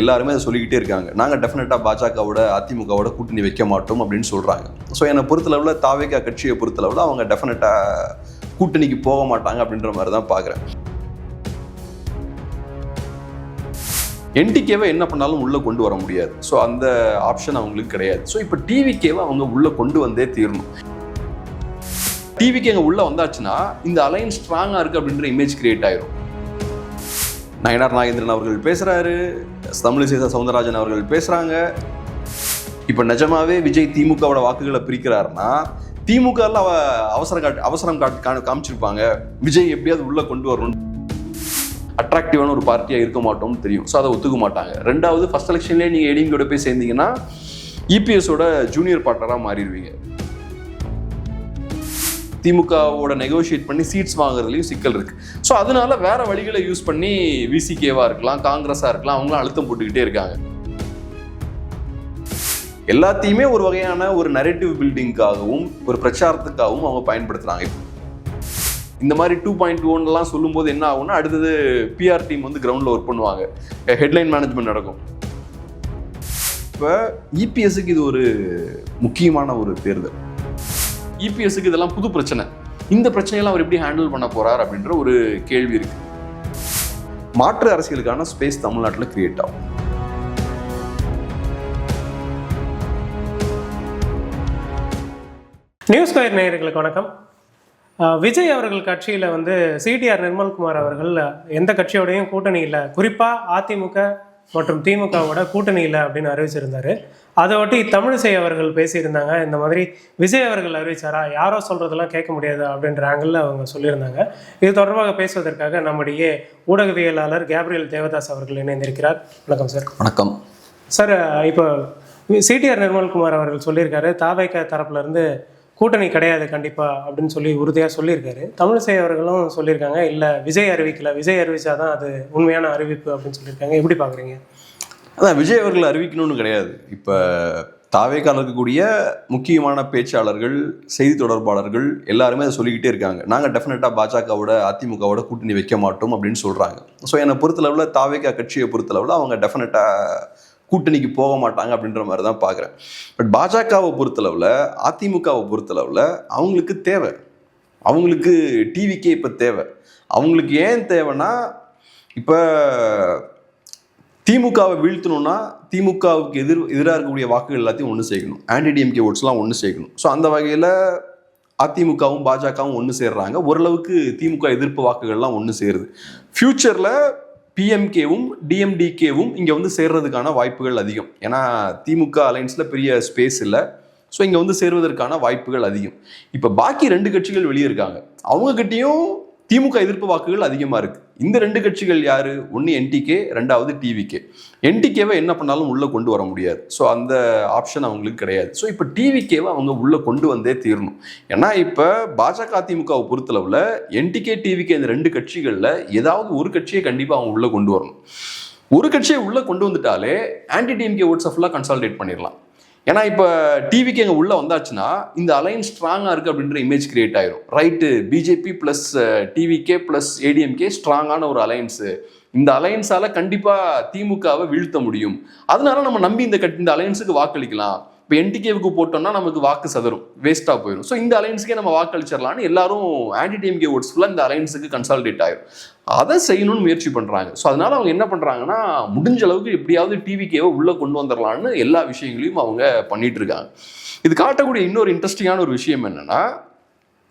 எல்லாருமே அதை சொல்லிக்கிட்டே இருக்காங்க. நாங்கள் டெஃபினட்டாக பாஜகவோட அதிமுகவோட கூட்டணி வைக்க மாட்டோம் அப்படின்னு சொல்கிறாங்க ஸோ என்னை பொறுத்தளவில் தாவேகா கட்சியை பொறுத்தளவில் அவங்க டெஃபினட்டாக கூட்டணிக்கு போக மாட்டாங்க அப்படின்ற மாதிரி தான் பார்க்குறேன் என்டிகேவை என்ன பண்ணாலும் உள்ளே கொண்டு வர முடியாது. ஸோ அந்த ஆப்ஷன் அவங்களுக்கு கிடையாது. ஸோ இப்போ டிவிகேவை அவங்க உள்ளே கொண்டு வந்தே தீரணும். டிவிக்கு அங்கே உள்ளே வந்தாச்சுன்னா இந்த அலைன் ஸ்ட்ராங்காக இருக்குது அப்படின்ற இமேஜ் கிரியேட் ஆயிரும். நயனார் நாகேந்திரன் அவர்கள் பேசுகிறாரு தமிழிசை சவுந்தரராஜன் அவர்கள் பேசுகிறாங்க இப்போ நிஜமாவே விஜய் திமுகவோட வாக்குகளை பிரிக்கிறாருன்னா திமுகவில் அவ அவசரம் காட்டு அவசரம் காட்டு கா- காமிச்சிருப்பாங்க. விஜய் எப்படியாவது உள்ளே கொண்டு வரணும். அட்ராக்டிவான ஒரு பார்ட்டியாக இருக்க மாட்டோம்னு தெரியும். ஸோ அதை ஒத்துக்க மாட்டாங்க. ரெண்டாவது ஃபர்ஸ்ட் எலெக்ஷன்லேயே நீங்கள் ஏடிஎம்கோட போய் சேர்ந்தீங்கன்னா இபிஎஸோட ஜூனியர் பார்ட்னராக மாறிடுவீங்க. திமுகவோட நெகோஷியேட் பண்ணி சீட்ஸ் வாங்குறதுலையும் சிக்கல் இருக்கு. ஸோ அதனால வேற வழிகளை யூஸ் பண்ணி விசிகேவா இருக்கலாம் காங்கிரஸா இருக்கலாம் அவங்களும் அழுத்தம் போட்டுக்கிட்டே இருக்காங்க. எல்லாத்தையுமே ஒரு வகையான ஒரு நரேட்டிவ் பில்டிங்காகவும் ஒரு பிரச்சாரத்துக்காகவும் அவங்க பயன்படுத்துகிறாங்க இந்த மாதிரி டூ பாயிண்ட் ஒன்லாம் சொல்லும்போது என்ன ஆகும்னா அடுத்தது பிஆர் டீம் வந்து கிரவுண்டில் ஒர்க் பண்ணுவாங்க. ஹெட்லைன் மேனேஜ்மெண்ட் நடக்கும். இப்போ இபிஎஸ்க்கு இது ஒரு முக்கியமான ஒரு தேர்தல். இபிஎஸ்க்கு இதெல்லாம் புது பிரச்சனை. இந்த பிரச்சனையெல்லாம் அவர் எப்படி ஹேண்டில் பண்ண போறார் அப்படின்ற ஒரு கேள்வி இருக்கு. மாற்று அரசியலுக்கான ஸ்பேஸ் தமிழ்நாட்டில் கிரியேட் ஆகும். நியூஸ் ஸ்கொயர் நேயர்களுக்கு வணக்கம். விஜய் அவர்கள் கட்சியில் வந்து சிடிஆர் நிர்மல்குமார் அவர்கள் எந்த கட்சியோடையும் கூட்டணி இல்லை. குறிப்பாக அதிமுக மற்றும் திமுகவோட கூட்டணி இல்லை அப்படின்னு அறிவிச்சிருந்தாரு. அதை ஒட்டி தமிழிசை அவர்கள் பேசியிருந்தாங்க. இந்த மாதிரி விஜய் அவர்கள் அறிவிச்சாரா? யாரோ சொல்றதெல்லாம் கேட்க முடியாது? அப்படின்ற ஆங்கிளில் அவங்க சொல்லியிருந்தாங்க. இது தொடர்பாக பேசுவதற்காக நம்முடைய ஊடகவியலாளர் கேப்ரியல் தேவதாஸ் அவர்கள் இணைந்திருக்கிறார். வணக்கம் சார். வணக்கம். சார் இப்போ சிடிஆர் நிர்மல்குமார் அவர்கள் சொல்லியிருக்காரு தாவைக்க தரப்புல இருந்து கூட்டணி கிடையாது கண்டிப்பா அப்படின்னு சொல்லி உறுதியா சொல்லியிருக்காரு. தமிழிசை அவர்களும் சொல்லியிருக்காங்க இல்ல விஜய் அறிவிக்கல. விஜய் அறிவிச்சாதான் அது உண்மையான அறிவிப்பு அப்படின்னு சொல்லியிருக்காங்க. எப்படி பாக்குறீங்க? அதான் விஜய் அவர்கள் அறிவிக்கணும்னு கிடையாது. இப்போ தாவேக்கால இருக்கக்கூடிய முக்கியமான பேச்சாளர்கள் செய்தி தொடர்பாளர்கள் எல்லாருமே அதை சொல்லிக்கிட்டே இருக்காங்க. நாங்கள் டெஃபினட்டாக பாஜகவோட அதிமுகவோட கூட்டணி வைக்க மாட்டோம் அப்படின்னு சொல்கிறாங்க ஸோ என்னை பொறுத்தளவில் தாவேக்கா கட்சியை பொறுத்தளவில் அவங்க டெஃபினட்டாக கூட்டணிக்கு போக மாட்டாங்க அப்படின்ற மாதிரி தான் பார்க்குறேன் பட் பாஜகவை பொறுத்தளவில் அதிமுகவை பொறுத்தளவில் அவங்களுக்கு தேவை. அவங்களுக்கு டிவிக்கே இப்போ தேவை. அவங்களுக்கு ஏன் தேவைன்னா இப்போ திமுகவை வீழ்த்தணும்னா திமுகவுக்கு எதிர் எதிராக இருக்கக்கூடிய வாக்குகள் எல்லாத்தையும் ஒன்று சேர்க்கணும். ஆன்டிடிஎம்கே ஓட்ஸ்லாம் ஒன்று சேர்க்கணும். ஸோ அந்த வகையில் அதிமுகவும் பாஜகவும் ஒன்று சேர்றாங்க. ஓரளவுக்கு திமுக எதிர்ப்பு வாக்குகள்லாம் ஒன்று சேருது. ஃப்யூச்சரில் பிஎம்கேவும் டிஎம்டிகேவும் இங்கே வந்து சேர்றதுக்கான வாய்ப்புகள் அதிகம். ஏன்னா திமுக அலைன்ஸில் பெரிய ஸ்பேஸ் இல்லை. ஸோ இங்கே வந்து சேர்வதற்கான வாய்ப்புகள் அதிகம். இப்போ பாக்கி ரெண்டு கட்சிகள் வெளியே இருக்காங்க. அவங்கக்கிட்டேயும் திமுக எதிர்ப்பு வாக்குகள் அதிகமாக இருக்கு. இந்த ரெண்டு கட்சிகள் யார்? ஒன்று என்டிகே ரெண்டாவது டிவிகே என்டிகேவை என்ன பண்ணாலும் உள்ளே கொண்டு வர முடியாது. ஸோ அந்த ஆப்ஷன் அவங்களுக்கு கிடையாது. ஸோ இப்போ டிவிகேவை அவங்க உள்ளே கொண்டு வந்தே தீரணும். ஏன்னா இப்போ பாஜக அதிமுகவை பொறுத்தளவில் என்டிகே டிவிகே இந்த ரெண்டு கட்சிகளில் ஏதாவது ஒரு கட்சியை கண்டிப்பாக அவங்க உள்ளே கொண்டு வரணும். ஒரு கட்சியை உள்ளே கொண்டு வந்துட்டாலே ஆன்டி டிஎம்கே ஓட்ஸை ஃபுல்லாக கன்சால்டேட் பண்ணிடலாம். ஏன்னா இப்போ டிவிக்கு எங்கே உள்ளே வந்தாச்சுன்னா இந்த அலைன்ஸ் ஸ்ட்ராங்காக இருக்குது அப்படின்ற இமேஜ் கிரியேட் ஆயிரும். Right BJP plus TVK plus ADMK ஸ்ட்ராங்கான ஒரு அலைன்ஸு இந்த அலையன்ஸால் கண்டிப்பாக திமுகவை வீழ்த்த முடியும். அதனால நம்ம நம்பி இந்த கட் இந்த அலைன்ஸுக்கு வாக்களிக்கலாம். இப்போ என்டிகேவுக்கு போட்டோம்னா நமக்கு வாக்கு சதரும் வேஸ்ட்டாக போயிடும் ஸோ இந்த அலையன்ஸுக்கே நம்ம வாக்களிச்சிடலாம்னு எல்லாரும் ஆன்டி டிஎம்கே ஓட்ஸ் ஃபுல்லாக இந்த அலைன்ஸுக்கு கன்சால்டேட் ஆயிரும். அதை செய்யணும்னு முயற்சி பண்ணுறாங்க ஸோ அதனால அவங்க என்ன பண்ணுறாங்கன்னா முடிஞ்ச அளவுக்கு எப்படியாவது டிவிக்கேவை உள்ளே கொண்டு வந்துடலான்னு எல்லா விஷயங்களையும் அவங்க பண்ணிட்டு இருக்காங்க இது காட்டக்கூடிய இன்னொரு இன்ட்ரெஸ்டிங்கான ஒரு விஷயம் என்னன்னா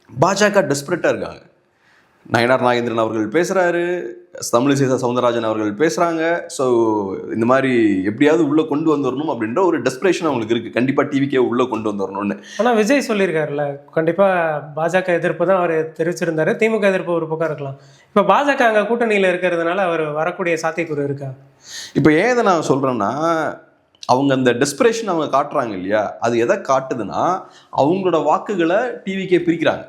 பாஜக டெஸ்பரேட்டாக இருக்காங்க. நயனார் நாகேந்திரன் அவர்கள் பேசுகிறாரு தமிழிசை சவுந்தரராஜன் அவர்கள் பேசுகிறாங்க ஸோ இந்த மாதிரி எப்படியாவது உள்ளே கொண்டு வந்துடணும் அப்படின்ற ஒரு டெஸ்பிரேஷன் அவங்களுக்கு இருக்குது கண்டிப்பாக டிவிக்கே உள்ளே கொண்டு வந்துடணும்னு ஆனா விஜய் சொல்லியிருக்காருல்ல கண்டிப்பா பாஜக எதிர்ப்பு தான் அவர் தெரிவிச்சிருந்தாரு. திமுக எதிர்ப்பு ஒரு பக்கம் இருக்கலாம். இப்ப பாஜக அங்க கூட்டணியில இருக்கிறதுனால அவர் வரக்கூடிய சாத்தியக்கூறு இருக்கா? இப்போ ஏன் இதை நான் சொல்கிறேன்னா அவங்க அந்த டெஸ்பிரேஷன் அவங்க காட்டுறாங்க இல்லையா? அது எதை காட்டுதுன்னா அவங்களோட வாக்குகளை டிவிக்கே பிரிக்கிறாங்க.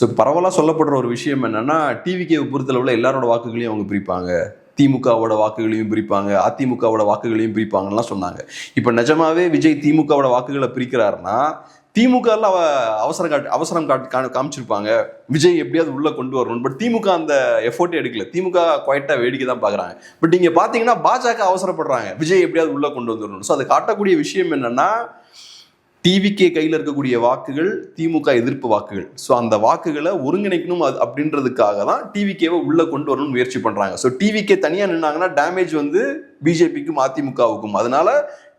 ஸோ பரவலாக சொல்லப்படுற ஒரு விஷயம் என்னன்னா டிவிக்கே பொறுத்தளவில் எல்லாரோட வாக்குகளையும் அவங்க பிரிப்பாங்க. திமுகவோட வாக்குகளையும் பிரிப்பாங்க. அதிமுகவோட வாக்குகளையும் பிரிப்பாங்கலாம் சொன்னாங்க. இப்போ நிஜமாவே விஜய் திமுகவோட வாக்குகளை பிரிக்கிறாருன்னா திமுகவில் அவ அவசரம் காட்டு அவசரம் காட்டு கா- காமிச்சிருப்பாங்க. விஜய் எப்படியாவது உள்ளே கொண்டு வரணும். பட் திமுக அந்த எஃபோர்ட்டே எடுக்கல. திமுக குவைட்டா வேடிக்கை தான் பார்க்குறாங்க பட் நீங்கள் பார்த்தீங்கன்னா பாஜக அவசரப்படுறாங்க. விஜய் எப்படியாவது உள்ளே கொண்டு வந்துடணும் ஸோ அதை காட்டக்கூடிய விஷயம் என்னென்னா டிவிகே கையில் இருக்கக்கூடிய வாக்குகள் திமுக எதிர்ப்பு வாக்குகள். ஸோ அந்த வாக்குகளை ஒருங்கிணைக்கணும் அது அப்படின்றதுக்காக தான் டிவிகேவை உள்ளே கொண்டு வரணும்னு முயற்சி பண்ணுறாங்க ஸோ டிவிகே தனியாக நின்னாங்கன்னா டேமேஜ் வந்து பிஜேபிக்கும் அதிமுகவுக்கும் அதனால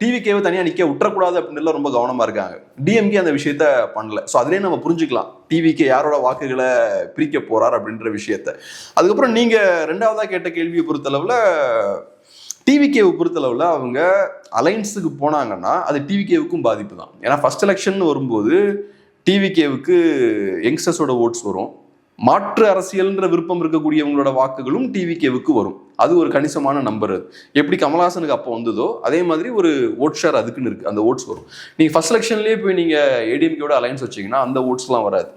டிவிகேவை தனியாக நிற்க விட்டுறக்கூடாது அப்படின்னு ரொம்ப கவனமாக இருக்காங்க. டிஎம்கே அந்த விஷயத்த பண்ணல. ஸோ அதுலேயே நம்ம புரிஞ்சுக்கலாம் டிவிகே யாரோட வாக்குகளை பிரிக்க போகிறார் அப்படின்ற விஷயத்த. அதுக்கப்புறம் நீங்கள் ரெண்டாவதாக கேட்ட கேள்வியை பொறுத்தளவில் டிவிகேவை பொறுத்தளவில் அவங்க அலைன்ஸுக்கு போனாங்கன்னா அது டிவிகேவுக்கும் பாதிப்பு தான் ஏன்னா ஃபர்ஸ்ட் எலெக்ஷன் வரும்போது டிவிகேவுக்கு யங்ஸ்டர்ஸோட ஓட்ஸ் வரும். மாற்று அரசியல்ன்ற விருப்பம் இருக்கக்கூடியவங்களோட வாக்குகளும் டிவிகேவுக்கு வரும். அது ஒரு கணிசமான நம்பர் அது. எப்படி கமல்ஹாசனுக்கு அப்போ வந்ததோ அதே மாதிரி ஒரு ஓட் ஷேர் அதுக்குன்னு இருக்குது அந்த ஓட்ஸ் வரும். நீங்கள் ஃபஸ்ட் எலெக்ஷன்லேயே போய் நீங்கள் ஏடிஎம்கேவோட அலைன்ஸ் வச்சிங்கன்னா அந்த ஓட்ஸ்லாம் வராது.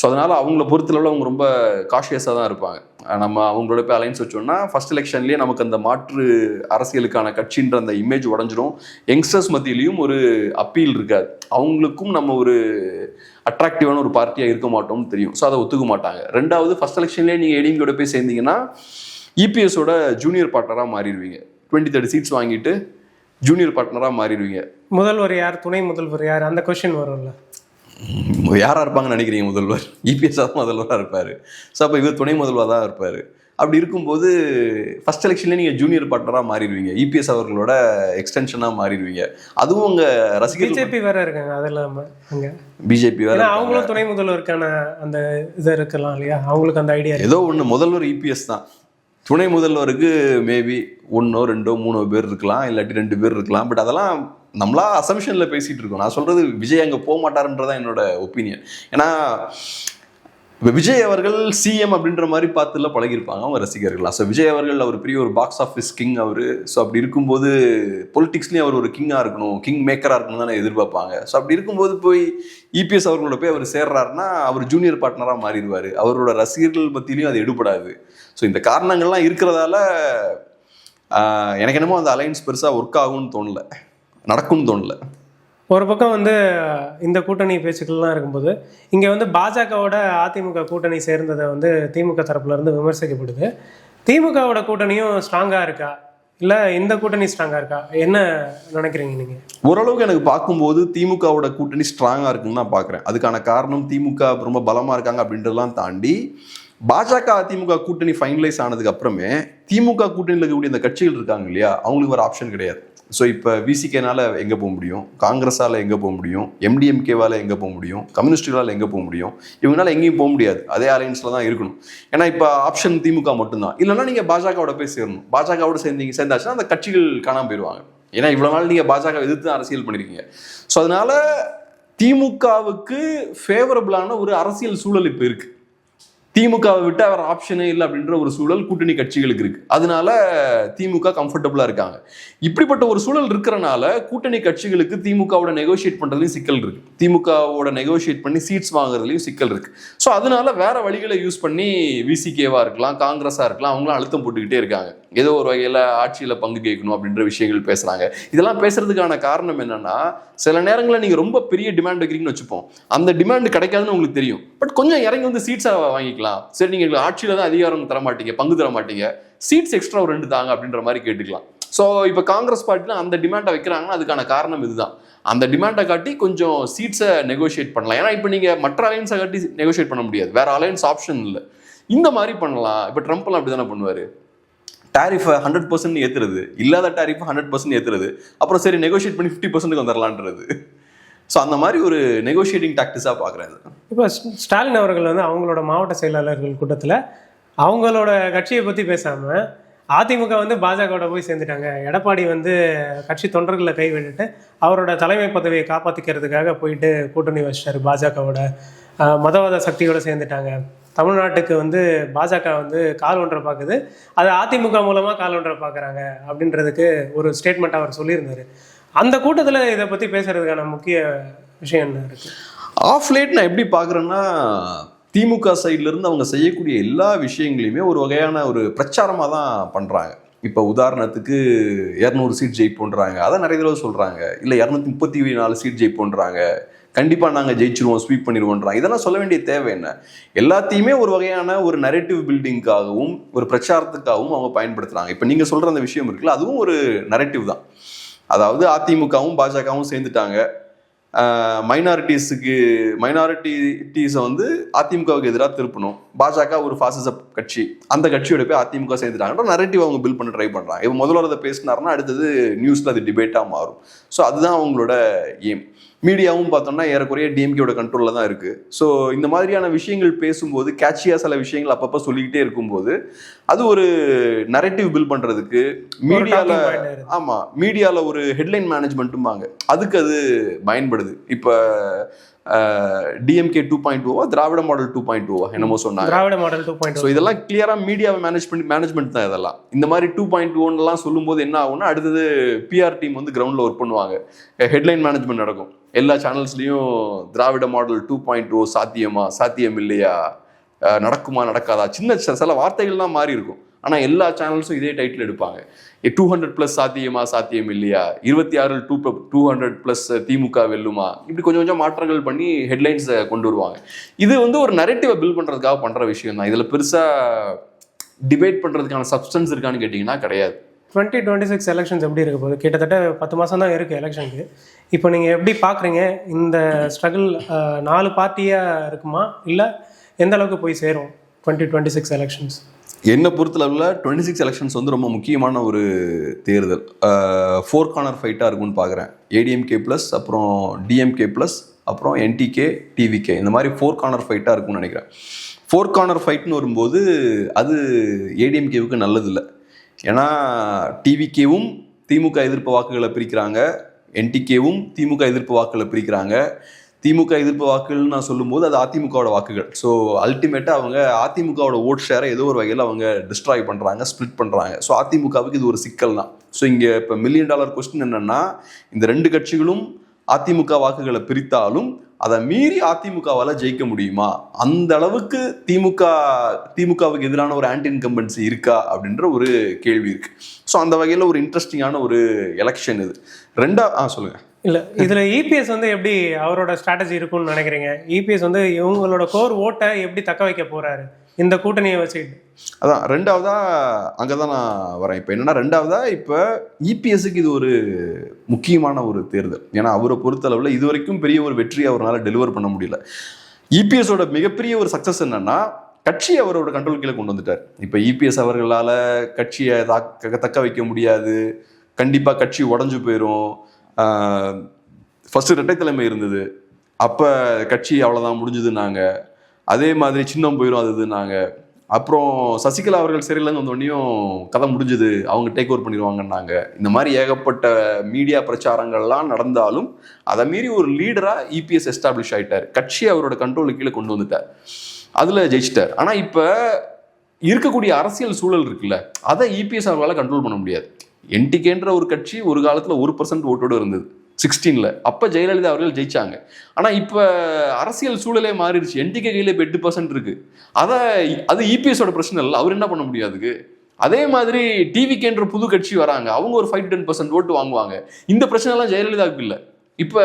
ஸோ அதனால் அவங்கள பொறுத்தளவில் அவங்க ரொம்ப காஷியஸாக தான் இருப்பாங்க. நம்ம அவங்களோட போய் அலைன்ஸ் வச்சோம்னா ஃபர்ஸ்ட் எலெக்ஷன்லேயே நமக்கு அந்த மாற்று அரசியலுக்கான கட்சின்ற அந்த இமேஜ் உடஞ்சிரும். யங்ஸ்டர்ஸ் மத்தியிலையும் ஒரு அப்பீல் இருக்காது. அவங்களுக்கும் நம்ம ஒரு அட்ராக்டிவான ஒரு பார்ட்டியாக இருக்க மாட்டோம்னு தெரியும். ஸோ அதை ஒத்துக்க மாட்டாங்க. ரெண்டாவது ஃபர்ஸ்ட் எலெக்ஷன்லேயே நீங்கள் ஏடிஎம்கோட போய் சேர்ந்தீங்கன்னா இபிஎஸோட ஜூனியர் பார்ட்னராக மாறிடுவீங்க. டுவெண்ட்டி தேர்ட்டி சீட்ஸ் வாங்கிட்டு ஜூனியர் பார்ட்னராக மாறிடுவீங்க. முதல்வர் யார்? துணை முதல்வர் யார்? அந்த கொஸ்டின் வரும்ல. யாரா இருப்பாங்கன்னு நினைக்கிறீங்க முதல்வர்? இபிஎஸ் தான் முதல்வராக இருப்பார். ஸோ அப்போ இவர் துணை முதல்வராக தான் இருப்பார். அப்படி இருக்கும்போது ஃபர்ஸ்ட் எலெக்ஷன்ல நீங்கள் ஜூனியர் பார்ட்னராக மாறிடுவீங்க. இபிஎஸ் அவர்களோட எக்ஸ்டென்ஷனாக மாறிடுவீங்க. அதுவும் உங்க ரசிகர்கள் பிஜேபி வேற இருக்காங்க அது இல்லாம அங்க. பிஜேபி வேற. அவங்களும் துணை முதல்வருக்கான அந்த இது இருக்கலாம் இல்லையா? அவங்களுக்கு அந்த ஐடியா ஏதோ ஒன்று முதல்வர் இபிஎஸ் தான். துணை முதல்வருக்கு மேபி ஒன்றோ ரெண்டோ மூணோ பேர் இருக்கலாம் இல்லாட்டி ரெண்டு பேர் இருக்கலாம். பட் அதெல்லாம் நம்மளா அசம்ஷனில் பேசிகிட்டு இருக்கோம். நான் சொல்கிறது விஜய் அங்கே போக மாட்டாருன்றதான் என்னோட ஒப்பீனியன் ஏன்னா இப்போ விஜய் அவர்கள் சிஎம் அப்படின்ற மாதிரி பார்த்துல பழகியிருப்பாங்க அவங்க ரசிகர்கள்லாம். ஸோ விஜய் அவர்கள் அவர் பெரிய ஒரு பாக்ஸ் ஆஃபீஸ் கிங் அவர். ஸோ அப்படி இருக்கும்போது பொலிட்டிக்ஸ்லேயும் அவர் ஒரு கிங்காக இருக்கணும் கிங் மேக்கராக இருக்கணும் தானே எதிர்பார்ப்பாங்க. ஸோ அப்படி இருக்கும்போது போய் இபிஎஸ் அவர்களோட போய் அவர் சேர்றாருன்னா அவர் ஜூனியர் பார்ட்னராக மாறிடுவார். அவரோட ரசிகர்கள் மத்தியிலையும் அது எடுபடாது. ஸோ இந்த காரணங்கள்லாம் இருக்கிறதால எனக்கு என்னமோ அந்த அலைன்ஸ் பெருசாக ஒர்க் ஆகும்னு தோணல. நடக்கும்னு தோணல. ஒரு பக்கம் வந்து இந்த கூட்டணி பேச்சுக்கள்லாம் இருக்கும்போது இங்கே வந்து பாஜகவோட அதிமுக கூட்டணி சேர்ந்ததை வந்து திமுக தரப்புல இருந்து விமர்சிக்கப்படுது. திமுகவோட கூட்டணியும் ஸ்ட்ராங்காக இருக்கா? இல்லை இந்த கூட்டணி ஸ்ட்ராங்காக இருக்கா? என்ன நினைக்கிறீங்க நீங்கள் ஓரளவுக்கு எனக்கு பார்க்கும்போது திமுகவோட கூட்டணி ஸ்ட்ராங்காக இருக்குன்னு நான் பார்க்குறேன். அதுக்கான காரணம் திமுக ரொம்ப பலமாக இருக்காங்க அப்படின்றதெல்லாம் தாண்டி பாஜக அதிமுக கூட்டணி ஃபைனலைஸ் ஆனதுக்கு அப்புறமே திமுக கூட்டணியில் இருக்கக்கூடிய இந்த கட்சிகள் இருக்காங்க இல்லையா? அவங்களுக்கு ஒரு ஆப்ஷன் கிடையாது. ஸோ இப்போ விசிகேனால எங்கே போக முடியும்? காங்கிரஸால் எங்கே போக முடியும்? எம்டிஎம்கேவால் எங்கே போக முடியும்? கம்யூனிஸ்டுகளால் எங்கே போக முடியும்? இவங்களால எங்கேயும் போக முடியாது. அதே அலையன்ஸில் தான் இருக்கணும். ஏன்னா இப்போ ஆப்ஷன் திமுக மட்டும்தான். இல்லைன்னா நீங்கள் பாஜகவோட போய் சேரணும். பாஜகவோட சேர்ந்தீங்க சேர்ந்தாச்சுன்னா அந்த கட்சிகள் காணாம போயிடுவாங்க. ஏன்னா இவ்வளோ நாள் நீங்கள் பாஜக எதிர்த்து அரசியல் பண்ணியிருக்கீங்க ஸோ அதனால திமுகவுக்கு ஃபேவரபிளான ஒரு அரசியல் சூழல் இப்போ இருக்குது திமுகவை விட்டு அவர் ஆப்ஷனே இல்லை அப்படின்ற ஒரு சூழல் கூட்டணி கட்சிகளுக்கு இருக்கு. அதனால திமுக கம்ஃபர்டபுளா இருக்காங்க. இப்படிப்பட்ட ஒரு சூழல் இருக்கிறனால கூட்டணி கட்சிகளுக்கு திமுகவோட நெகோஷியேட் பண்றதுலயும் சிக்கல் இருக்கு. திமுகவோட நெகோஷியேட் பண்ணி சீட்ஸ் வாங்குறதுலயும் சிக்கல் இருக்கு. ஸோ அதனால வேற வழிகளை யூஸ் பண்ணி விசிகேவா இருக்கலாம் காங்கிரஸா இருக்கலாம் அவங்களும் அழுத்தம் போட்டுக்கிட்டே இருக்காங்க. ஏதோ ஒரு வகையில் ஆட்சியில் பங்கு கேட்கணும் அப்படின்ற விஷயங்கள் பேசுகிறாங்க இதெல்லாம் பேசுறதுக்கான காரணம் என்னன்னா சில நேரங்களில் நீங்கள் ரொம்ப பெரிய டிமாண்ட் வைக்கிறீங்கன்னு வச்சுப்போம். அந்த டிமாண்ட் கிடைக்காதுன்னு உங்களுக்கு தெரியும். பட் கொஞ்சம் இறங்கி வந்து சீட்ஸை வாங்கிக்கலாம். சரி நீங்கள் எங்களுக்கு ஆட்சியில் தான் அதிகாரம் தர மாட்டீங்க பங்கு தர மாட்டீங்க. சீட்ஸ் எக்ஸ்ட்ரா ஒரு ரெண்டு தாங்க அப்படின்ற மாதிரி கேட்டுக்கலாம். ஸோ இப்போ காங்கிரஸ் பார்ட்டியில் அந்த டிமாண்டை வைக்கிறாங்கன்னா அதுக்கான காரணம் இதுதான். அந்த டிமாண்டை காட்டி கொஞ்சம் சீட்ஸை நெகோஷியேட் பண்ணலாம். ஏன்னா இப்போ நீங்கள் மற்ற அலையன்ஸை காட்டி நெகோஷியேட் பண்ண முடியாது. வேறு அலையன்ஸ் ஆப்ஷன் இல்லை. இந்த மாதிரி பண்ணலாம். இப்போ ட்ரம்ப்லாம் அப்படி தானே பண்ணுவார்? டாரிஃபை ஹண்ட்ரட் பர்சன்ட் ஏற்றுறது இல்லாத டேரிஃபை ஹண்ட்ரட் பர்சன்ட் ஏற்றுறது அப்புறம் சரி நெகோஷியேட் பண்ணி ஃபிஃப்டி பர்சன்ட்டுக்கு வந்துடலான்றது ஸோ அந்த மாதிரி ஒரு நெகோஷியேட்டிங் டாக்டிஸாக பார்க்குறேன் இப்போ ஸ்டாலின் அவர்கள் வந்து அவங்களோட மாவட்ட செயலாளர்கள் கூட்டத்தில் அவங்களோட கட்சியை பற்றி பேசாமல் அதிமுக வந்து பாஜகவோட போய் சேர்ந்துட்டாங்க. எடப்பாடி வந்து கட்சி தொண்டர்களை கை விட்டுட்டு அவரோட தலைமை பதவியை காப்பாற்றிக்கிறதுக்காக போயிட்டு கூட்டணி வச்சிட்டாரு பாஜகவோட. மதவாத சக்தியோட சேர்ந்துட்டாங்க. தமிழ்நாட்டுக்கு வந்து பாஜக வந்து கால் ஒன்றை பார்க்குது. அது அதிமுக மூலமாக கால் ஒன்றை பார்க்குறாங்க அப்படின்றதுக்கு ஒரு ஸ்டேட்மெண்ட் அவர் சொல்லியிருந்தார். அந்த கூட்டத்தில் இதை பற்றி பேசுறதுக்கான முக்கிய விஷயம் என்ன இருக்குது ஆஃப் லேட் நான் எப்படி பார்க்குறேன்னா திமுக சைட்லேருந்து அவங்க செய்யக்கூடிய எல்லா விஷயங்களையுமே ஒரு வகையான ஒரு பிரச்சாரமாக தான் பண்ணுறாங்க இப்போ உதாரணத்துக்கு இரநூறு சீட் ஜெயிப்போன்றாங்க அதை நிறைய தடவை சொல்கிறாங்க இல்லை இரநூத்தி முப்பத்தி நாலு சீட் ஜெயிப்போன்றாங்க கண்டிப்பாக நாங்கள் ஜெயிச்சிருவோம் ஸ்வீப் பண்ணிடுவோன்றாங்க இதெல்லாம் சொல்ல வேண்டிய தேவை என்ன? எல்லாத்தையுமே ஒரு வகையான ஒரு நரேட்டிவ் பில்டிங்காகவும் ஒரு பிரச்சாரத்துக்காகவும் அவங்க பயன்படுத்துகிறாங்க இப்போ நீங்கள் சொல்கிற அந்த விஷயம் இருக்குல்ல அதுவும் ஒரு நரேட்டிவ் தான். அதாவது அதிமுகவும் பாஜகவும் சேர்ந்துட்டாங்க. மைனாரிட்டிஸுக்கு மைனாரிட்டிஸை வந்து அதிமுகவுக்கு எதிராக திருப்பணும். பாஜக ஒரு பாசிச கட்சி. அந்த கட்சியோட போய் அதிமுக சேர்ந்துட்டாங்கன்ற நரேட்டிவ் அவங்க பில் பண்ண ட்ரை பண்ணுறாங்க இப்போ முதல்வர் அதை பேசினாருன்னா அடுத்தது நியூஸில் அது டிபேட்டாக மாறும். ஸோ அதுதான் அவங்களோட எய்ம் மீடியாவும் பார்த்தோம்னா ஏறக்குறைய டிஎம்கேயோட கண்ட்ரோலில் தான் இருக்குது ஸோ இந்த மாதிரியான விஷயங்கள் பேசும்போது கேட்சியாக சில விஷயங்கள் அப்பப்போ சொல்லிக்கிட்டே இருக்கும்போது அது ஒரு நரேட்டிவ் பில் பண்ணுறதுக்கு மீடியாவில் talking point இருக்கு. ஆமா மீடியால ஒரு ஹெட்லைன் மேனேஜ்மெண்ட்டும்பாங்க அதுக்கு அது பயன்படுது. இப்போ டிஎம்கே டூ பாயிண்ட் ஓவா திராவிட மாடல் டூ பாயிண்ட் ஓவா என்னமோ சொன்னாங்க. Dravida model two point so இதெல்லாம் கிளியரா மீடியாவை மேனேஜ் பண்ணி மேனேஜ்மெண்ட் தான் இதெல்லாம். இந்த மாதிரி டூ பாயிண்ட் ஒன்லாம் சொல்லும்போது என்ன ஆகும்னா அடுத்தது பிஆர் டீம் வந்து கிரவுண்ட்ல ஒர்க் பண்ணுவாங்க. ஹெட்லைன் மேனேஜ்மெண்ட் நடக்கும். எல்லா சேனல்ஸ்லேயும் Dravida model two point O சாத்தியமா சாத்தியம் இல்லையா நடக்குமா நடக்காதா? சின்ன சில- சில வார்த்தைகள்லாம் மாறி இருக்கும் ஆனால் எல்லா சேனல்ஸும் இதே டைட்டில் எடுப்பாங்க. டூ ஹண்ட்ரட் ப்ளஸ் சாத்தியமா சாத்தியம் இல்லையா இருபத்தி ஆறு two two hundred plus DMK வெல்லுமா? இப்படி கொஞ்சம் கொஞ்சம் மாற்றங்கள் பண்ணி ஹெட்லைன்ஸை கொண்டு வருவாங்க. இது வந்து ஒரு நரேட்டிவை பில் பண்ணுறதுக்காக பண்ணுற விஷயம் தான் இதில் பெருசாக டிபேட் பண்ணுறதுக்கான சப்ஸ்டன்ஸ் இருக்கான்னு கேட்டிங்கன்னா கிடையாது. டுவெண்ட்டி டுவெண்ட்டி சிக்ஸ் எலெக்ஷன்ஸ் எப்படி இருக்க போகுது? கிட்டத்தட்ட பத்து மாதம் தான் இருக்குது எலெக்ஷனுக்கு இப்போ நீங்கள் எப்படி பார்க்குறீங்க இந்த ஸ்ட்ரகிள் நாலு பார்ட்டியாக இருக்குமா? இல்லை எந்த அளவுக்கு போய் சேரும் டுவெண்ட்டி டுவெண்ட்டி சிக்ஸ் எலெக்ஷன்ஸ் என்னை பொறுத்தளவில் டுவெண்ட்டி சிக்ஸ் எலெக்ஷன்ஸ் வந்து ரொம்ப முக்கியமான ஒரு தேர்தல். ஃபோர் கார்னர் ஃபைட்டாக இருக்கும்னு பார்க்குறேன் ஏடிஎம்கே ப்ளஸ் அப்புறம் டிஎம்கே ப்ளஸ் அப்புறம் என்டிகே டிவிகே இந்த மாதிரி ஃபோர் கார்னர் ஃபைட்டாக இருக்கும்னு நினைக்கிறேன். ஃபோர் கார்னர் ஃபைட்னு வரும்போது அது ஏடிஎம்கேவுக்கு நல்லதில்லை. ஏன்னா டிவிகேவும் திமுக எதிர்ப்பு வாக்குகளை பிரிக்கிறாங்க. என்டிகேவும் திமுக எதிர்ப்பு வாக்குகளை பிரிக்கிறாங்க. திமுக எதிர்ப்பு வாக்குகள்னு நான் சொல்லும்போது அது அதிமுகவோட வாக்குகள். ஸோ அல்டிமேட்டாக அவங்க அதிமுகவோட ஓட் ஷேரை ஏதோ ஒரு வகையில் அவங்க டிஸ்ட்ராய் பண்ணுறாங்க ஸ்ப்ளிட் பண்ணுறாங்க ஸோ அதிமுகவுக்கு இது ஒரு சிக்கல் தான் ஸோ இங்கே இப்போ மில்லியன் டாலர் கொஸ்டின் என்னென்னா இந்த ரெண்டு கட்சிகளும் அதிமுக வாக்குகளை பிரித்தாலும் அதை மீறி அதிமுகவால் ஜெயிக்க முடியுமா? அந்த அளவுக்கு திமுக திமுகவுக்கு எதிரான ஒரு ஆன்டி இன்கம்பன்சி இருக்கா? அப்படின்ற ஒரு கேள்வி இருக்கு. ஸோ அந்த வகையில் ஒரு இன்ட்ரெஸ்டிங்கான ஒரு எலெக்ஷன் இது. ரெண்டா ஆ சொல்லுங்க. இல்லை இதில் இபிஎஸ் வந்து எப்படி அவரோட ஸ்ட்ராட்டஜி இருக்கும்னு நினைக்கிறீங்க? இபிஎஸ் வந்து இவங்களோட கோர் ஓட்டை எப்படி தக்க வைக்க போறாரு? இந்த கூட்டணியை வச்சுக்கிட்டு. அதான் ரெண்டாவதா அங்கே தான் நான் வரேன். இப்போ என்னென்னா ரெண்டாவதா இப்போ இபிஎஸ்க்கு இது ஒரு முக்கியமான ஒரு தேர்தல். ஏன்னா அவரை பொறுத்தளவில் இது வரைக்கும் பெரிய ஒரு வெற்றியை அவரால் டெலிவர் பண்ண முடியல. இபிஎஸோட மிகப்பெரிய ஒரு சக்ஸஸ் என்னன்னா கட்சி அவரோட கண்ட்ரோல் கீழே கொண்டு வந்துட்டார். இப்போ இபிஎஸ் அவர்களால் கட்சியை தாக்க தக்க வைக்க முடியாது. கண்டிப்பாக கட்சி உடஞ்சு போயிடும் ஃபஸ்ட்டு இரட்டை தலைமை இருந்தது. அப்போ கட்சி அவ்வளோதான் முடிஞ்சது நாங்கள் அதே மாதிரி சின்னம் போயிடும் அது இது நாங்கள் அப்புறம் சசிகலா அவர்கள் சிறையிலேருந்து வந்தோடனையும் கதை முடிஞ்சுது. அவங்க டேக் ஓவர் பண்ணிடுவாங்கன்னாங்க. இந்த மாதிரி ஏகப்பட்ட மீடியா பிரச்சாரங்கள்லாம் நடந்தாலும் அதை மீறி ஒரு லீடராக இபிஎஸ் எஸ்டாப்ளிஷ் ஆகிட்டார் கட்சி அவரோட கண்ட்ரோலுக்கு கீழே கொண்டு வந்துட்டார். அதில் ஜெயிச்சிட்டார். ஆனால் இப்போ இருக்கக்கூடிய அரசியல் சூழல் இருக்குல்ல அதை இபிஎஸ் அவர்களால் கண்ட்ரோல் பண்ண முடியாது. என்டிகேன்ற ஒரு கட்சி ஒரு காலத்தில் ஒரு பர்சன்ட் ஓட்டோடு இருந்தது. சிக்ஸ்டீனில் அப்போ ஜெயலலிதா அவர்கள் ஜெயித்தாங்க ஆனால் இப்போ அரசியல் சூழலே மாறிடுச்சு. என்டிகே கையில் இப்போ எட்டு பர்சன்ட் இருக்குது அதை அது இபிஎஸோட பிரச்சனை இல்லை. அவர் என்ன பண்ண முடியாதுக்கு? அதே மாதிரி டிவிக்கேன்ற புது கட்சி வராங்க. அவங்க ஒரு ஃபைவ் டென் பர்சன்ட் ஓட்டு வாங்குவாங்க. இந்த பிரச்சனைலாம் ஜெயலலிதாவுக்கு இல்லை. இப்போ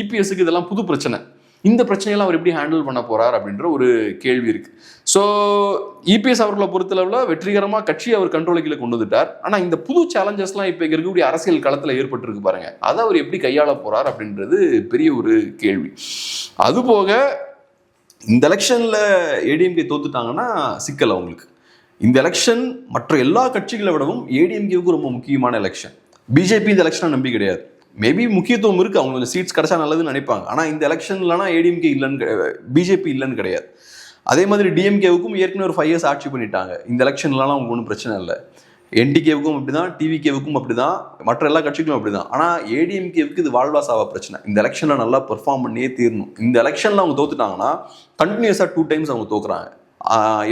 இபிஎஸ்க்கு இதெல்லாம் புது பிரச்சனை. இந்த பிரச்சனையெல்லாம் அவர் எப்படி ஹேண்டில் பண்ண போறார் அப்படின்ற ஒரு கேள்வி இருக்கு. ஸோ இபிஎஸ் அவர்களை பொறுத்தளவில் வெற்றிகரமாக கட்சி அவர் கண்ட்ரோல் கீழே கொண்டு வந்துட்டார். ஆனால் இந்த புது சேலஞ்சஸ்லாம் இப்போ இருக்கக்கூடிய அரசியல் களத்தில் ஏற்பட்டிருக்கு பாருங்க. அதை அவர் எப்படி கையாள போறார் அப்படின்றது பெரிய ஒரு கேள்வி. அதுபோக இந்த எலெக்ஷனில் ஏடிஎம்கே தோத்துட்டாங்கன்னா சிக்கல் அவங்களுக்கு. இந்த எலெக்ஷன் மற்ற எல்லா கட்சிகளை விடவும் ஏடிஎம்கேவுக்கு ரொம்ப முக்கியமான எலெக்ஷன் பிஜேபி இந்த எலெக்ஷனை நம்பி கிடையாது. மேபி முக்கியத்துவம் இருக்கு. அவங்க சீட்ஸ் கிடைச்சா நல்லதுன்னு நினைப்பாங்க. ஆனால் இந்த எலெக்ஷன்லனா ஏடிஎம்கே இல்லைன்னு பிஜேபி இல்லைன்னு கிடையாது. அதே மாதிரி டிஎம்கேவுக்கும் ஏற்கனவே ஒரு ஃபைவ் இயர்ஸ் ஆட்சி பண்ணிட்டாங்க. இந்த எலெக்ஷன்லலாம் அவங்க ஒன்றும் பிரச்சனை இல்லை. என்டிகேவுக்கும் அப்படிதான் டிவிகேவுக்கும் அப்படிதான் மற்ற எல்லா கட்சிகளும் அப்படிதான். ஆனால் ஏடிஎம்கேவுக்கு இது வாழ்வாசாவா பிரச்சனை. இந்த எலெக்ஷனில் நல்லா பெர்ஃபார்ம் பண்ணியே தீரணும். இந்த எலெக்ஷனில் அவங்க தோத்துட்டாங்கன்னா கண்டினியூஸாக டூ டைம்ஸ் அவங்க தோக்குறாங்க.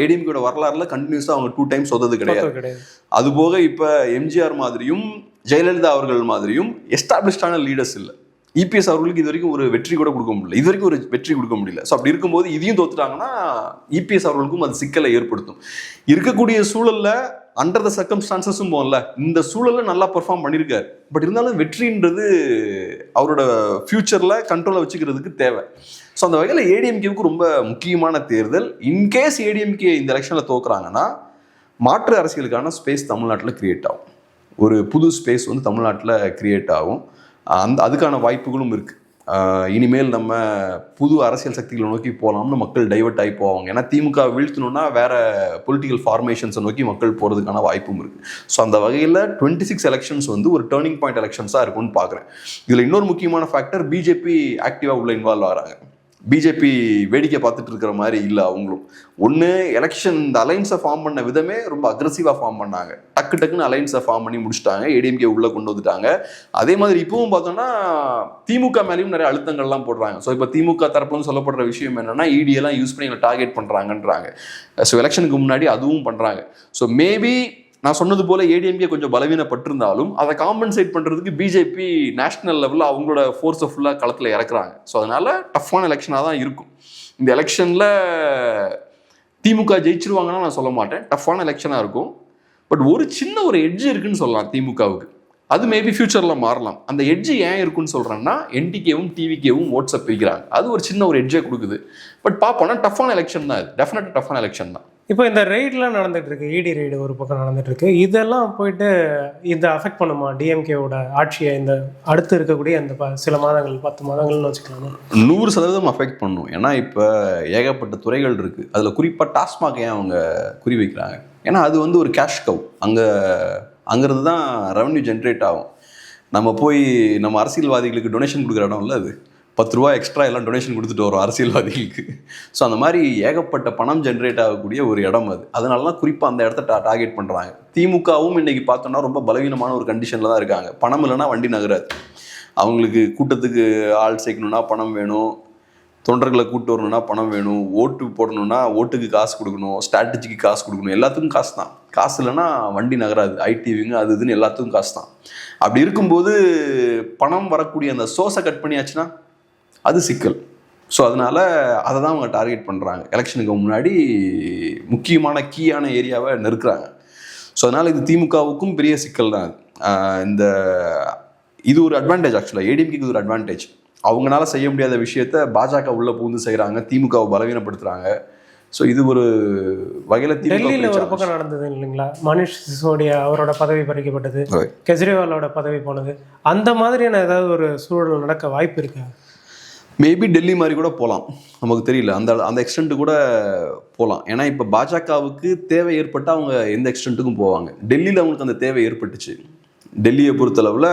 ஏடிஎம்கேட வரலாறுல கண்டினியூஸாக அவங்க டூ டைம்ஸ் சொதது கிடையாது. அதுபோக இப்போ எம்ஜிஆர் மாதிரியும் ஜெயலலிதா அவர்கள் மாதிரியும் எஸ்டாப்ளிஷ்டான லீடர்ஸ் இல்லை. இபிஎஸ் அவர்களுக்கு இது வரைக்கும் ஒரு வெற்றி கூட கொடுக்க முடியல. இது வரைக்கும் ஒரு வெற்றி கொடுக்க முடியல. ஸோ அப்படி இருக்கும்போது இதையும் தோத்துட்டாங்கன்னா இபிஎஸ் அவர்களுக்கும் அது சிக்கலை ஏற்படுத்தும். இருக்கக்கூடிய சூழலில் அண்டர் த சர்க்கம்ஸ்டான்சஸும் போகல. இந்த சூழலில் நல்லா பெர்ஃபார்ம் பண்ணியிருக்காரு. பட் இருந்தாலும் வெற்றின்றது அவரோட ஃப்யூச்சரில் கண்ட்ரோலை வச்சுக்கிறதுக்கு தேவை. ஸோ அந்த வகையில் ஏடிஎம்கேவுக்கு ரொம்ப முக்கியமான தேர்தல். இன்கேஸ் ஏடிஎம்கே இந்த எலெக்ஷனில் தோக்குறாங்கன்னா மாற்று அரசியலுக்கான ஸ்பேஸ் தமிழ்நாட்டில் கிரியேட் ஆகும். ஒரு புது ஸ்பேஸ் வந்து தமிழ்நாட்டில் க்ரியேட் ஆகும். அந்த அதுக்கான வாய்ப்புகளும் இருக்குது இனிமேல் நம்ம புது அரசியல் சக்திகளை நோக்கி போகலாம்னு மக்கள் டைவெர்ட் ஆகி போவாங்க. ஏன்னா திமுக வீழ்த்தணும்னா வேற பொலிட்டிக்கல் ஃபார்மேஷன்ஸை நோக்கி மக்கள் போகிறதுக்கான வாய்ப்பும் இருக்குது ஸோ அந்த வகையில் டுவெண்ட்டி சிக்ஸ் எலெக்ஷன்ஸ் வந்து ஒரு டேர்னிங் பாயிண்ட் எலெக்ஷன்ஸாக இருக்கும்னு பார்க்குறேன் இதில் இன்னொரு முக்கியமான ஃபேக்டர் பிஜேபி ஆக்டிவாக உள்ள இன்வால்வ் ஆகிறாங்க பிஜேபி வேடிக்கை பார்த்துட்டு இருக்கிற மாதிரி இல்லை அவங்களும். ஒன்று எலெக்ஷன் இந்த அலைன்ஸை ஃபார்ம் பண்ண விதமே ரொம்ப அக்ரஸிவாக ஃபார்ம் பண்ணாங்க. டக்கு டக்குன்னு அலைன்ஸை ஃபார்ம் பண்ணி முடிச்சிட்டாங்க. ஏடிஎம்கே உள்ளே கொண்டு வந்துட்டாங்க. அதே மாதிரி இப்பவும் பார்த்தோம்னா திமுக மேலேயும் நிறைய அழுத்தங்கள்லாம் போடுறாங்க. ஸோ இப்போ திமுக தரப்புலன்னு சொல்லப்படுற விஷயம் என்னென்னா இடியெல்லாம் யூஸ் பண்ணி எங்களை டார்கெட் பண்ணுறாங்கன்றாங்க ஸோ எலெக்ஷனுக்கு முன்னாடி அதுவும் பண்ணுறாங்க ஸோ மேபி நான் சொன்னது போல ஏடிஎம்கே கொஞ்சம் பலவீனப்பட்டிருந்தாலும் அதை காம்பன்சேட் பண்ணுறதுக்கு பிஜேபி நேஷனல் லெவலில் அவங்களோட ஃபோர்ஸை ஃபுல்லாக களத்தில் இறக்குறாங்க. ஸோ அதனால டஃப்பான எலெக்ஷனாக தான் இருக்கும். இந்த எலெக்ஷனில் திமுக ஜெயிச்சிருவாங்கன்னா நான் சொல்ல மாட்டேன். டஃப்பான எலெக்ஷனாக இருக்கும். பட் ஒரு சின்ன ஒரு எட்ஜ் இருக்குன்னு சொல்லலாம் திமுகவுக்கு. அது மேபி ஃபியூச்சரில் மாறலாம். அந்த எட்ஜ் ஏன் இருக்குன்னு சொல்கிறேன்னா என்டிகேவும் டிவிகேவும் ஓட்ஸ்அப் பிரிக்கிறாங்க. அது ஒரு சின்ன ஒரு எட்ஜே கொடுக்குது. பட் பார்ப்போம்னா டஃப்பான எலெக்ஷன் தான் இது. டெஃபினட்டாக டஃப்பான எலெக்ஷன் தான். இப்போ இந்த ரெய்டெலாம் நடந்துகிட்ருக்கு இடி ரெய்டு ஒரு பக்கம் நடந்துகிட்ருக்கு இதெல்லாம் போயிட்டு இதை அஃபெக்ட் பண்ணுமா? டிஎம்கேவோட ஆட்சியை இந்த அடுத்து இருக்கக்கூடிய அந்த ப- சில மாதங்கள் பத்து மாதங்கள்னு வச்சுக்கலாமா. நூறு சதவீதம் அஃபெக்ட் பண்ணும். ஏன்னா இப்போ ஏகப்பட்ட துறைகள் இருக்குது அதில் குறிப்பாக டாஸ்மாக் ஏன் அவங்க குறி வைக்கிறாங்க? ஏன்னா அது வந்து ஒரு கேஷ் கவ் அங்கே அங்கேருந்து தான் ரெவன்யூ ஜென்ரேட் ஆகும். நம்ம போய் நம்ம அரசியல்வாதிகளுக்கு டொனேஷன் கொடுக்குற இடம் இல்லை அது. பத்து ரூபா எக்ஸ்ட்ரா எல்லாம் டொனேஷன் கொடுத்துட்டு வரும் அரசியல்வாதிகளுக்கு. ஸோ அந்த மாதிரி ஏகப்பட்ட பணம் ஜென்ரேட் ஆகக்கூடிய ஒரு இடம் அது. அதனால தான் குறிப்பாக அந்த இடத்த டா டார்கெட் பண்ணுறாங்க திமுகவும் இன்றைக்கி பார்த்தோம்னா ரொம்ப பலவீனமான ஒரு கண்டிஷனில் தான் இருக்காங்க. பணம் இல்லைன்னா வண்டி நகராது. அவங்களுக்கு கூட்டத்துக்கு ஆள் சேர்க்கணும்னா பணம் வேணும். தொண்டர்களை கூட்டு வரணும்னா பணம் வேணும். ஓட்டு போடணும்னா ஓட்டுக்கு காசு கொடுக்கணும். ஸ்ட்ராட்டஜிக்கு காசு கொடுக்கணும். எல்லாத்துக்கும் காசு தான். காசு இல்லைன்னா வண்டி நகராது. ஐடிவிங்க அது இதுன்னு எல்லாத்துக்கும் காசு தான். அப்படி இருக்கும்போது பணம் வரக்கூடிய அந்த சோர்ஸை கட் பண்ணியாச்சுன்னா அது சிக்கல். ஸோ அதனால அதை தான் அவங்க டார்கெட் பண்ணுறாங்க எலெக்ஷனுக்கு முன்னாடி முக்கியமான கீயான ஏரியாவை நெருக்குறாங்க. ஸோ அதனால் இது திமுகவுக்கும் பெரிய சிக்கல் தான் இந்த இது ஒரு அட்வான்டேஜ் ஆக்சுவலாக ஏடிஎம்கேக்கு இது ஒரு அட்வான்டேஜ் அவங்களால செய்ய முடியாத விஷயத்த பாஜக உள்ள பூந்து செய்கிறாங்க திமுகவை பலவீனப்படுத்துறாங்க. ஸோ இது ஒரு வகையில் டெல்லியில ஒரு பக்கம் நடந்தது இல்லைங்களா? மனிஷ் சிசோடியா அவரோட பதவி பறிக்கப்பட்டது. கெஜ்ரிவாலோட பதவி போனது. அந்த மாதிரியான ஏதாவது ஒரு சூழல் நடக்க வாய்ப்பு இருக்கா? மேபி டெல்லி மாதிரி கூட போகலாம் நமக்கு தெரியல. அந்த அந்த எக்ஸ்டென்ட் கூட போகலாம் ஏன்னா இப்போ பாஜகவுக்கு தேவை ஏற்பட்டால் அவங்க எந்த எக்ஸ்டென்ட்டுக்கும் போவாங்க. டெல்லியில் அவங்களுக்கு அந்த தேவை ஏற்பட்டுச்சு. டெல்லியை பொறுத்தளவில்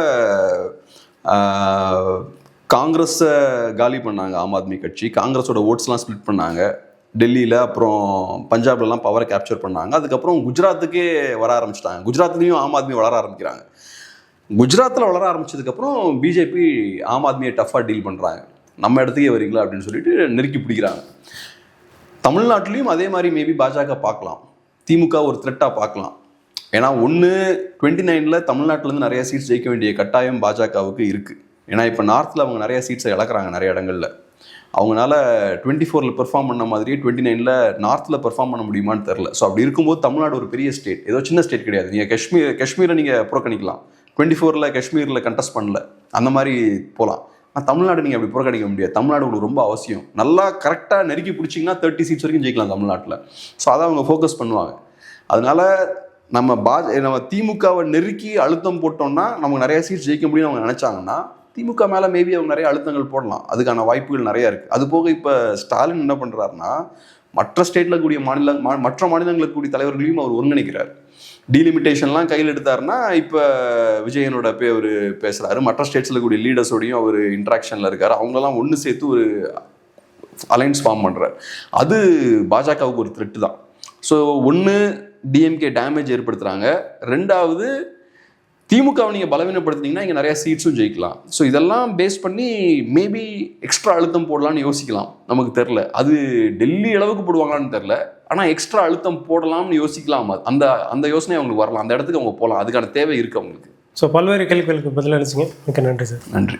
காங்கிரஸை காலி பண்ணாங்க ஆம் ஆத்மி கட்சி. காங்கிரஸோட ஓட்ஸ்லாம் ஸ்ப்ளிட் பண்ணாங்க. டெல்லியில் அப்புறம் பஞ்சாப்லலாம் பவரை கேப்சர் பண்ணாங்க. அதுக்கப்புறம் குஜராத்துக்கே வர ஆரம்பிச்சிட்டாங்க. குஜராத்லேயும் ஆம் ஆத்மி வளர ஆரம்பிக்கிறாங்க. குஜராத்தில் வளர ஆரம்பிச்சதுக்கப்புறம் பிஜேபி ஆம் ஆத்மியை டஃப்பாக டீல் பண்ணுறாங்க நம்ம இடத்துக்கே வரீங்களா அப்படின்னு சொல்லிட்டு நெருக்கி பிடிக்கிறாங்க. தமிழ்நாட்டிலையும் அதே மாதிரி மேபி பாஜக பார்க்கலாம். திமுக ஒரு த்ரெட்டாக பார்க்கலாம். ஏன்னா ஒன்று டுவெண்ட்டி நைனில் தமிழ்நாட்டிலேருந்து நிறைய சீட்ஸ் ஜெயிக்க வேண்டிய கட்டாயம் பாஜகவுக்கு இருக்குது ஏன்னா இப்போ நார்த்தில் அவங்க நிறைய சீட்ஸை இழக்கிறாங்க நிறைய இடங்களில். அவங்களால டுவெண்ட்டி ஃபோரில் பெர்ஃபார்ம் பண்ண மாதிரியே டுவெண்ட்டி நைனில் நார்த்தில் பெர்ஃபார்ம் பண்ண முடியுமான்னு தெரில ஸோ அப்படி இருக்கும்போது தமிழ்நாடு ஒரு பெரிய ஸ்டேட் ஏதோ சின்ன ஸ்டேட் கிடையாது. நீங்கள் காஷ்மீர் காஷ்மீரை நீங்கள் புறக்கணிக்கலாம். டுவெண்ட்டி ஃபோரில் காஷ்மீரில் கண்டெஸ்ட் பண்ணல. அந்த மாதிரி போகலாம் ஆனால் தமிழ்நாடு நீங்கள் அப்படி புறக்கணிக்க முடியாது. தமிழ்நாடு உங்களுக்கு ரொம்ப அவசியம். நல்லா கரெக்டாக நெருக்கி பிடிச்சிங்கன்னா தேர்ட்டி சீட்ஸ் வரைக்கும் ஜெயிக்கலாம் தமிழ்நாட்டில். ஸோ அதை அவங்க ஃபோக்கஸ் பண்ணுவாங்க. அதனால் நம்ம பா நம்ம திமுகவை நெருக்கி அழுத்தம் போட்டோம்னா நமக்கு நிறைய சீட்ஸ் ஜெயிக்க முடியும்னு அவங்க நினச்சாங்கன்னா திமுக மேலே மேபி அவங்க நிறைய அழுத்தங்கள் போடலாம். அதுக்கான வாய்ப்புகள் நிறைய இருக்குது அது போக இப்போ ஸ்டாலின் என்ன பண்ணுறாருன்னா மற்ற ஸ்டேட்டில் கூடிய மாநில மா- மற்ற மாநிலங்களுக்கு கூடிய தலைவர்களையும் அவர் ஒருங்கிணைக்கிறார். டீலிமிட்டேஷன்லாம் கையில் எடுத்தாருன்னா இப்போ விஜயனோட பே அவர் பேசுகிறாரு மற்ற ஸ்டேட்ஸில் கூடிய லீடர்ஸோடையும் அவர் இன்ட்ராக்ஷனில் இருக்கார். அவங்களெல்லாம் ஒன்று சேர்த்து ஒரு அலைன்ஸ் ஃபார்ம் பண்ணுறார் அது பாஜகவுக்கு ஒரு த்ரெட்டு தான். ஸோ ஒன்று டிஎம்கே டேமேஜ் ஏற்படுத்துகிறாங்க ரெண்டாவது திமுகவை நீங்கள் பலவீனப்படுத்தினீங்கன்னா இங்கே நிறையா சீட்ஸும் ஜெயிக்கலாம். ஸோ இதெல்லாம் பேஸ் பண்ணி மேபி எக்ஸ்ட்ரா அழுத்தம் போடலான்னு யோசிக்கலாம். நமக்கு தெரில அது டெல்லி அளவுக்கு போடுவாங்களான்னு தெரில ஆனால் எக்ஸ்ட்ரா அழுத்தம் போடலாம்னு யோசிக்கலாம். அந்த அந்த யோசனை அவங்களுக்கு வரலாம். அந்த இடத்துக்கு அவங்க போகலாம். அதுக்கான தேவை இருக்குது அவங்களுக்கு. ஸோ பல்வேறு கேள்விகளுக்கு பதிலளிச்சிங்க. மிக்க நன்றி சார். நன்றி.